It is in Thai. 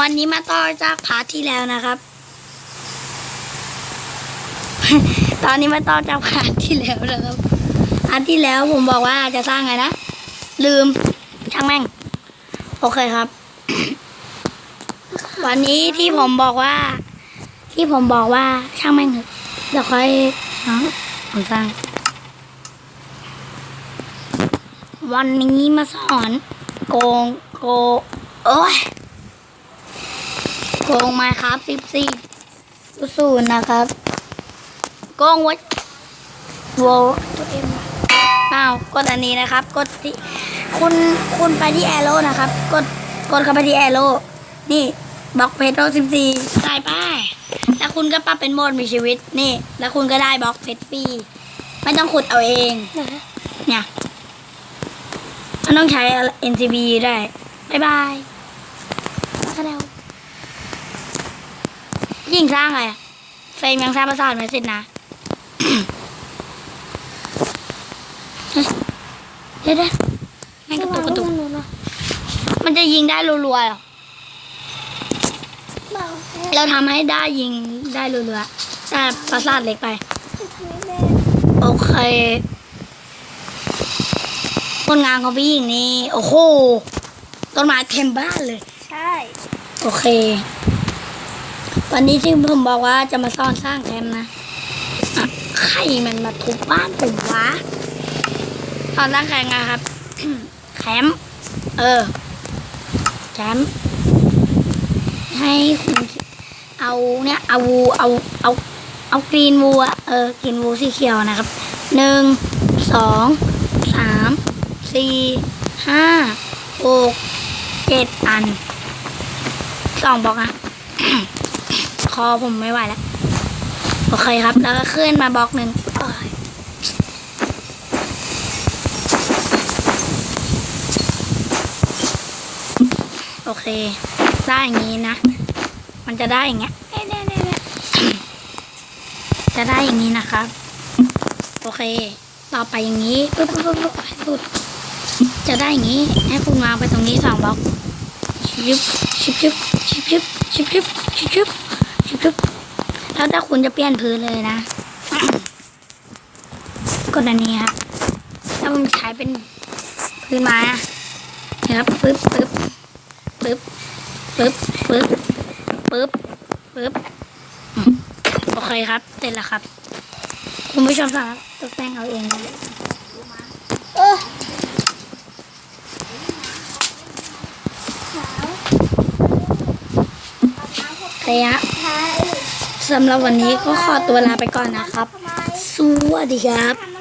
วันนี้มาต่อจากพาร์ทที่แล้วนะครับ ตอนนี้มาต่อจากพาร์ทที่แล้วนะครับพาร์ทที่แล้วผมบอกว่าจะสร้างไงนะ ลืมช่างแม่ง โอเคครับ วันนี้ที่ผมบอกว่า ที่ผมบอกว่าช่างแม่งเถอะเดี๋ยวค่อยเนาะผมสร้าง วันนี้มาสอนโกงโกโอ้ย โกงมาครับสิบสี่ศูนย์นะครับโกงไว้โวตัวเอ็มอ้าวกดอันนี้นะครับ กดที่คุณคุณไปที่แอโร่นะครับ กดกดเข้าไปที่แอโร่นี่บล็อกเพชรสิบสี่ใส่ไปแล้วคุณก็ปรับเป็นโหมดมีชีวิตนี่ แล้วคุณก็ได้บล็อกเพชรฟรีไม่ต้องขุดเอาเองเนี่ยมันต้องใช้ NCB ได้ บ๊ายบายก็แล้ว ยิ่งสร้างอะไรอะเฟรมยังสร้างประสาทไม่เสร็จนะเดี๋ยวเดี๋ยวแม่งกระตุกกระตุกมันจะยิงได้รัวๆเหรอเราทำให้ได้ยิงได้รัวๆแต่ประสาทเล็กไป โอเคคนงานของพี่หญิงนี่ โอ้โหต้นไม้เต็มบ้านเลย ใช่ โอเค วันนี้ที่ผมบอกว่าจะมาซ่อนสร้างแคมป์นะใครมันมาทุบบ้านผมวะตอนสร้างแคมป์นะครับแคมป์เออแคมป์ให้คุณเอาเนี่ยเอาวูเอาเอาเอากรีนวูอะเออกรีนวูสีเขียวนะครับหนึ่งสองสามสี่ห้าหกเจ็ดอันสองบอกอะ คอผมไม่ไหวแล้ว โอเคครับ แล้วก็ขึ้นมาบล็อกหนึ่งโอเค ได้อย่างนี้นะ มันจะได้อย่างเงี้ยจะได้อย่างนี้นะครับ โอเค ต่อไปอย่างนี้ปึ๊บปึ๊บปึ๊บปึ๊บจะได้อย่างนี้ ให้คุณวางไปตรงนี้สองบล็อกชิบชิบชิบชิบชิบชิบชิบชิบ ชิบชิบแล้วถ้าคุณจะเปลี่ยนพื้นเลยนะ กดอันนี้ครับถ้าผมใช้เป็นพื้นไม้อะนะครับปึ๊บปึ๊บปึ๊บปึ๊บปึ๊บปึ๊บปึ๊บโอเคครับเสร็จแล้วครับ คุณผู้ชมสามารถตกแต่งเอาเองได้เออระยะ สำหรับวันนี้ก็ขอตัวลาไปก่อนนะครับ สวัสดีครับ